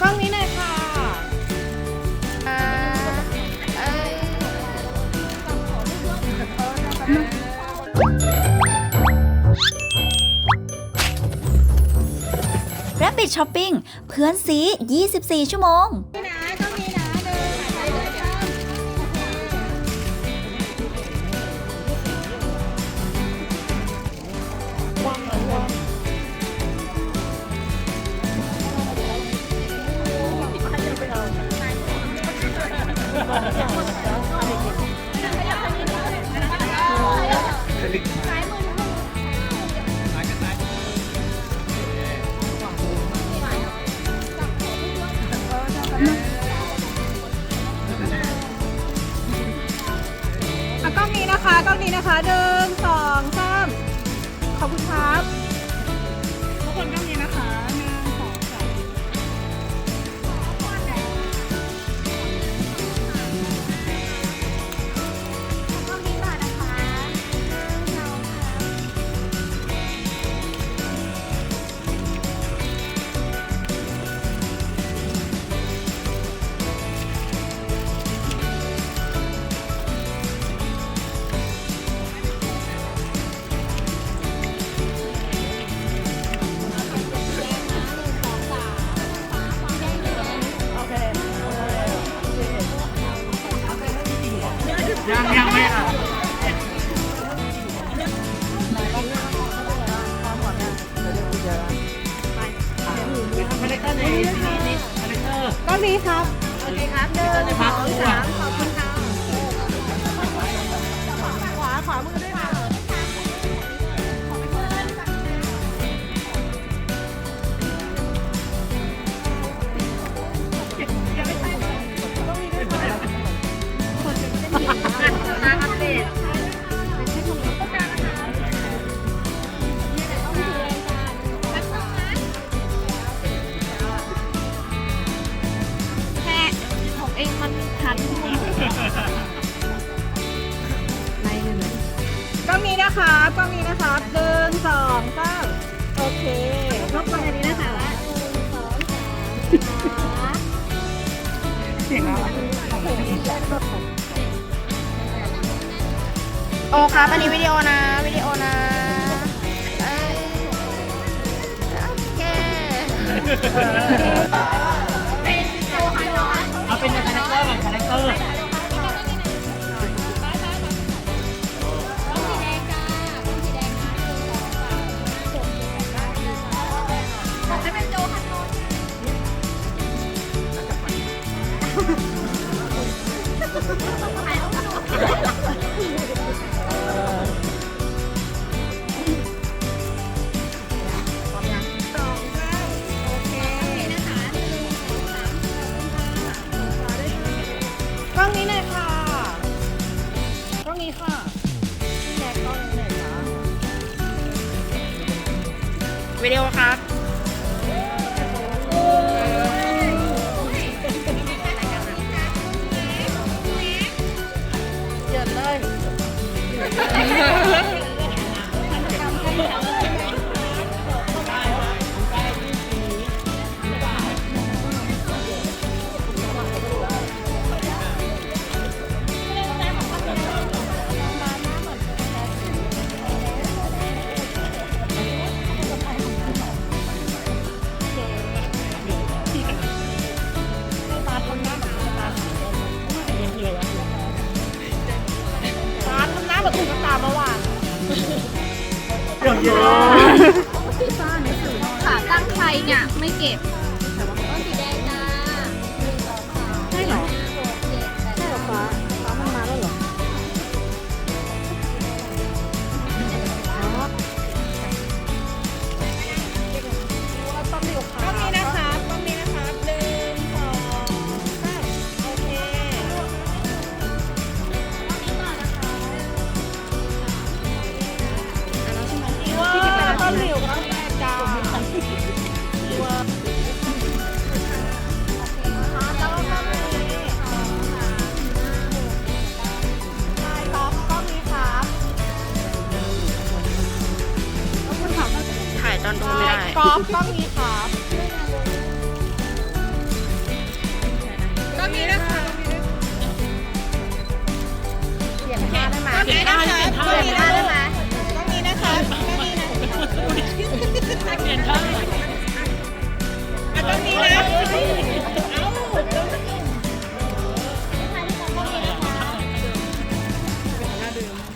กล้องนี้หน่อยค่ะอ่าเอ้ยแรปปิดช้อปปิ้งเพื่อนซี 24 ชั่วโมงอะ กล้องนี้นะคะกล้องนี้นะคะหนึ่งสองสามขอบคุณครับ ครับ โอเคครับเดินในพักคู่อะขอบคุณค่ะ กล้องนี้นะคะกล้องนี้นะคะหนึ่งสองสามโอเครบกวนอันนี้นะคะเสียงเราโอ้ครับอันนี้วิดีโอนะวิดีโอนะเอ้ยโอเคเอาเป็นในคาแรคเตอร์ก่อนคาแรคเตอร์ กล้องนี้หน่อยค่ะ กล้องนี้ค่ะพี่แม็กกล้องนี้หน่อยค่ะวิดีโอครับ ขาตั้งใครเนี่ยไม่เก็บ ป๊อปก็มีครับก็มีนะคะเปลี่ยนท่าได้ไหมก็มีนะคะก็มีนะคะก็มีนะคะก็มีนะคะเขียนท่า